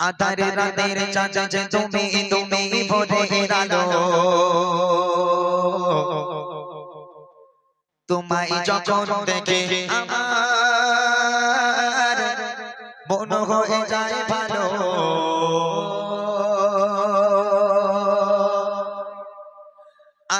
আধারে রাতের চাচা যে তুমি তুমি ভরে আলো তোমায় যখন দেখে আমার মন হয়ে যায়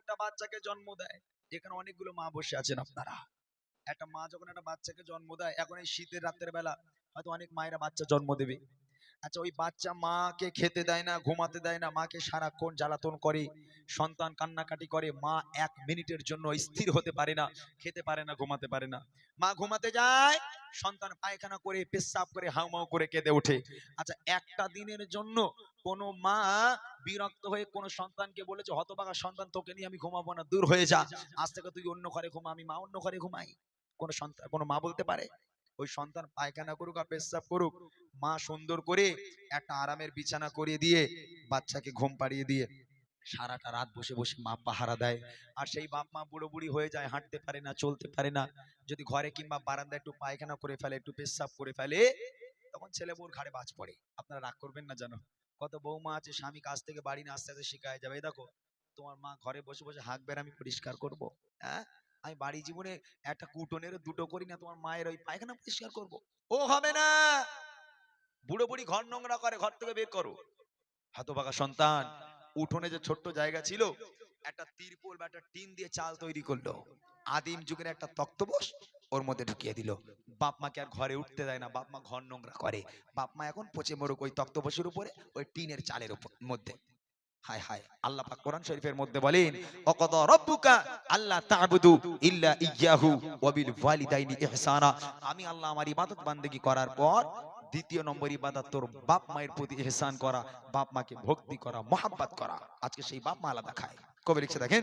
একটা বাচ্চাকে জন্ম দেয়, যেখানে অনেকগুলো মা বসে আছেন আপনারা। একটা মা যখন একটা বাচ্চাকে জন্ম দেয়, এখন এই শীতের রাতের বেলা হয়তো অনেক মায়েরা বাচ্চা জন্ম দেবে। আচ্ছা ওই বাচ্চা মাকে খেতে দেয় না, ঘুমাতে দেয় না, মাকে সারাক্ষণ জ্বালাতন করে, সন্তান কান্নাকাটি করে, মা এক মিনিটের জন্য স্থির হতে পারে না, খেতে পারে না, ঘুমাতে পারে না। মা ঘুমাতে যায়, সন্তান পায়খানা করে, পেশাব করে, হাউমাউ করে কেঁদে ওঠে। আচ্ছা একটা দিনের জন্য কোনো মা বিরক্ত হয়ে কোনো সন্তানকে বলেছে হতবাগা সন্তান, তোকে নিয়ে আমি ঘুমাবো না, দূর হয়ে যা। আজ থেকে তুই অন্য ঘরে ঘুমা, আমি মা অন্য ঘরে ঘুমাই। কোন সন্তান, কোনো মা বলতে পারে? ওই সন্তান পায়খানা করুক আর পেশাব করুক, মা সুন্দর করে একটা আরামের বিছানা করিয়ে দিয়ে বাচ্চাকে ঘুম পাড়িয়ে দিয়ে সারাটা রাত বসে বসে মা পাহারা দেয়। আর সেই বাপ মা বুড়ো বুড়ি হয়ে যায়, হাঁটতে পারে না, চলতে পারে না। যদি ঘরে কিংবা বারান্দায় একটু পায়খানা করে ফেলে, একটু পেশাব করে ফেলে, তখন ছেলে বউর ঘাড়ে বাজ পড়ে। আপনারা রাগ করবেন না জানো কত বৌমা আছে, স্বামী কাজ থেকে বাড়ি না, আস্তে আস্তে শিখায় যাবে। দেখো, তোমার মা ঘরে বসে বসে হাঁকবেন আমি পরিষ্কার করব হ্যাঁ আমি বাড়ি জীবনে একটা কুটনের দুটো করি না, তোমার মায়ের ওই পায়খানা পরিষ্কার করব। ও হবে না! বুড়ো বুড়ি ঘর নোংরা করে, ঘর থেকে বের করো। হতভাগা সন্তান, উঠোনে যে ছোট্ট জায়গা ছিল, একটা তিরপল বা একটা টিন দিয়ে চাল তৈরি করল। আদিম যুগের একটা তক্তবোস ওর মধ্যে ঢুকিয়ে দিল। বাপ মাকে আর ঘরে উঠতে দেয় না, বাপ মা ঘর নোংরা করে। বাপ মা এখন পচে মরুক ওই তক্তপোষের উপরে, ওই টিনের চালের উপর মধ্যে। হায় হায়, আল্লাহ পাক কোরআন শরীফের মধ্যে বলেন, অকদ রব্বুকা আল্লাহ তা'বুদু ইল্লা ইয়াহু ওয়া বিল ওয়ালিদাইনি ইহসানা। আমি আল্লাহ আমার ইবাদত বান্দেগি করার পর দ্বিতীয় নম্বর ইবাদত তোর বাপ মায়ের প্রতি ইহসান করা, বাপ মাকে ভক্তি করা, মোহাব্বত করা। আজকে সেই বাপ মা আলাদা খায়। কবে লিখছে দেখেন?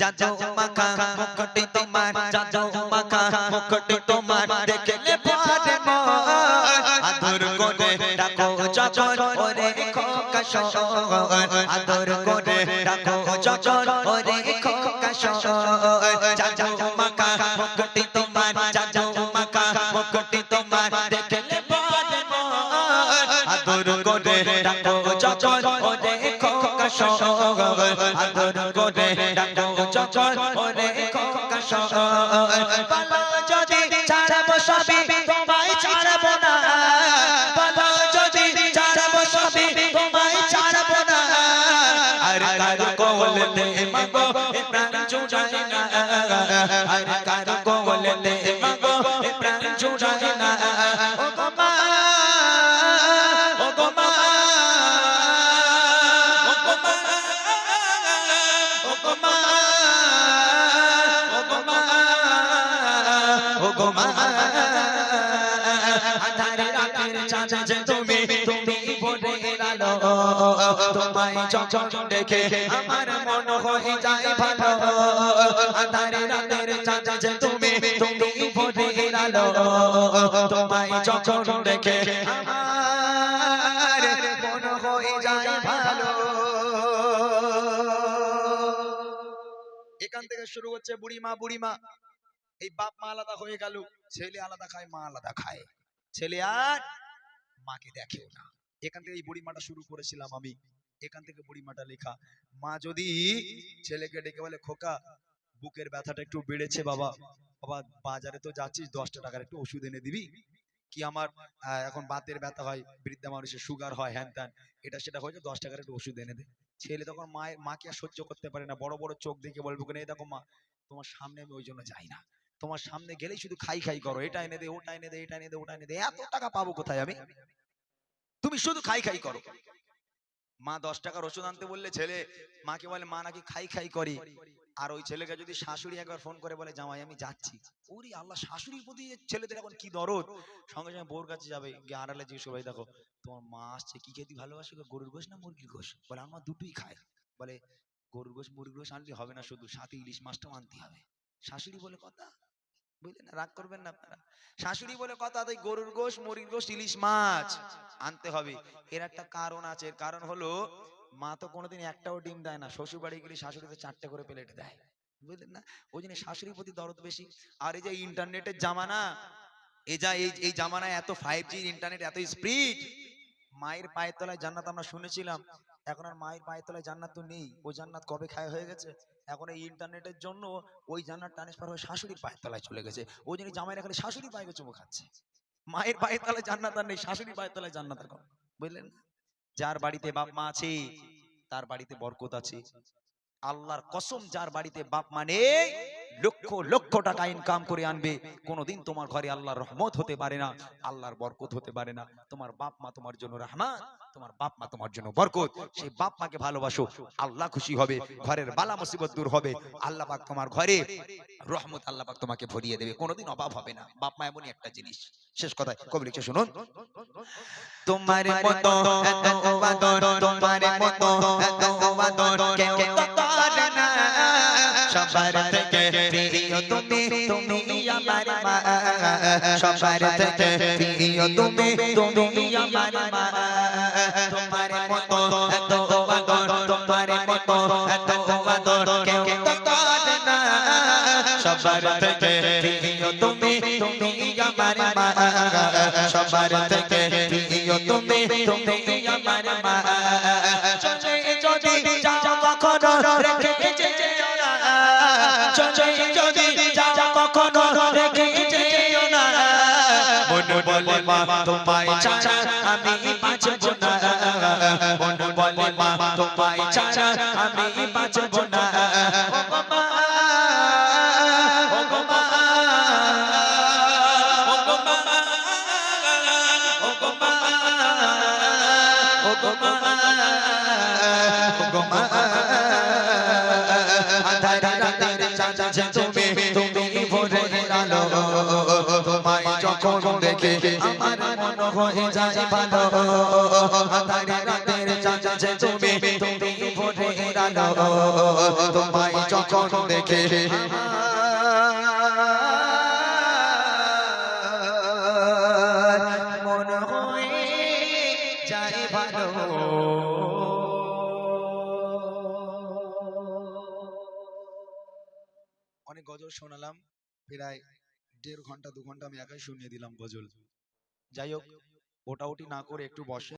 যাজো মাখা মুকুটি তোমার। যাজো মাখা মুকুটি তোমার। দেখলে পরে আদর করে ডাকো যখন ওরে খোকা আদর করে ডাকো যখন ওরে খোকা শহর মাখা মুকুটি তোমার। কোলেতে মাগো প্রাণ জুড়ায় না আর কার কোলেতে মাগো প্রাণ জুড়ায় না ও গো মা ও গো মা ও গো মা ও গো মা ও গো মা ও গো মা আধারে রাতের চাঁদে তুমি তুমি তোমায় যখন দেখে আমার মন হয়ে যায় ভালো। আধারে রাতের যে তুমি তুমি তোমায় যখন দেখে এখান থেকে শুরু হচ্ছে বুড়িমা বুড়িমা। এই বাপ মা আলাদা হয়ে গেল। ছেলে আলাদা খায়, মা আলাদা খায়। ছেলে আর মাকে দেখেও না। এখান থেকে এই বুড়িমাটা শুরু করেছিলাম আমি। এখান থেকে বুড়িমাটা লেখা, মা যদি ছেলেকে ডেকে বলে, খোকা, বুকের ব্যথাটা একটু বেড়েছে বাবা বাবা বাজারে তো যাচ্ছিস, দশটা টাকার একটু ওষুধ এনে দিবি। কি আমার এখন বাতের ব্যথা হয়, বৃদ্ধা মানুষের সুগার হয়, হ্যান ত্যান, এটা সেটা হয়েছে, দশ টাকার একটু ওষুধ এনে দে। ছেলে তখন মায়ের, মাকে আর সহ্য করতে পারে না, বড় বড় চোখ দেখে বলব কেন এই দেখো মা, তোমার সামনে আমি ওই জন্য যাই না। তোমার সামনে গেলেই শুধু খাই খাই করো, এটা এনে দে, ওটা এনে দে, এটা এনে দে, ওটা এনে দে, এত টাকা পাবো কোথায় আমি? তুমি শুধু খাই খাই করো। মা দশ টাকার ওষুধ আনতে বললে ছেলে মাকে বলে মা নাকি খাই খাই করে। আর ওই ছেলেকে যদি শাশুড়ি একবার ফোন করে বলে জামাই আমি যাচ্ছি। ওরে আল্লাহ শাশুড়ির প্রতি ছেলেদের এখন কি দরদ? সঙ্গে সঙ্গে বউর কাছে যাবে গিয়ে আড়ালে জিজ্ঞেস করবে, দেখো তোমার মা আসছে কি খেতে ভালোবাসে গরুর গোশ না মুরগির গোশ? বলে আমার দুটোই খায়। বলে গরুর গোশ মুরগির গোশ আনলে হবে না শুধু সাথে ইলিশ মাছটাও আনতে হবে। শাশুড়ি বলে কথা? বুঝলেন? রাগ করবেন না আপনারা। শাশুড়ি বলে কথা তাই গরুর গোশ, মুরগির গোশ, ইলিশ মাছ। আনতে হবে। এর একটা কারণ আছে। এর কারণ হলো, মা তো কোনোদিন একটাও ডিম দেয় না। শ্বশুর বাড়ি গেলে শাশুড়িতে চারটে করে প্লেট দেয়। বুঝলেন না? ওই জন্য শাশুড়ির প্রতি দরদ বেশি। আর এই যে ইন্টারনেটের জামানা, এ যা, এই এই জামানায় এত ফাইভ জি ইন্টারনেট এত স্পিড মায়ের পায়ের তলায় জান্নাত আমরা শুনেছিলাম। এখন আর মায়ের পায়ের তলায় জান্নাত তো নেই। ওই জান্নাত কবে খায় হয়ে গেছে? এখন এই ইন্টারনেটের জন্য ওই জানার ট্রান্সফার হয়ে শাশুড়ির পায়ের তলায় চলে গেছে। ওই জন্য জামাইরা খালি শাশুড়ি পায়ে চুমো খাচ্ছে। মায়ের পায়ের তলায় জান্নাত আর নেই শাশুড়ি পায়ের তলায় জান্নাত এখন বুঝলেন যার বাড়িতে বাপ মা আছে, তার বাড়িতে বরকত আছে। আল্লাহর কসম, যার বাড়িতে বাপ মা নেই লক্ষ লক্ষ টাকা ইনকাম করে আনবে কোনোদিন তোমার ঘরে আল্লাহর রহমত হতে পারে না আল্লাহর বরকত হতে পারে না তোমার বাপ মা তোমার জন্য রহমান তোমার বাপ মা তোমার জন্য বরকত সেই বাপ মাকে ভালোবাসো আল্লাহ খুশি হবে ঘরের বালা মুসিবত দূর হবে আল্লাহ পাক তোমার ঘরে রহমত আল্লাহ পাক তোমাকে ভরিয়ে দেবে কোনোদিন অভাব হবে না বাপ মা এমনই একটা জিনিস শেষ কথায় কবি লিখছে শুনুন তোমার মতো তোমার মতো মা সবার থেকে প্রিয় তুমি তুমি আমার মা। তোমার মতো এত আদর তোমার মতো এত আদর কেউ তো করে না। সবার থেকে প্রিয় তুমি তুমি আমার মা। সবার থেকে প্রিয় তুমি তুমি আমার মা। চলে যদি যাও কখনো রেখে চলে যদি বলে মা তোমায় ছাড়া আমি বাঁচব না মন বলে মা তোমায় ছাড়া আমি বাঁচব না ও গো মা ও গো মা ও গো মা ও গো মা ও গো মা ও গো মা আধার রাতের চাঁদ যে তুমি তুমি ভোরের আলো তোমায় যখন দেখে আমার মন হয়ে যায় ভালো। আধার রাতের চাঁদ তুমি তুমি ভোরের আলো তোমায় যখন দেখে মন হয়ে যায় অনেক গজল শোনালাম, প্রায় দেড় ঘণ্টা, দু ঘণ্টা আমি একাই শুনিয়ে দিলাম গজল। যাই হোক ওটা ওটি না করে একটু বসে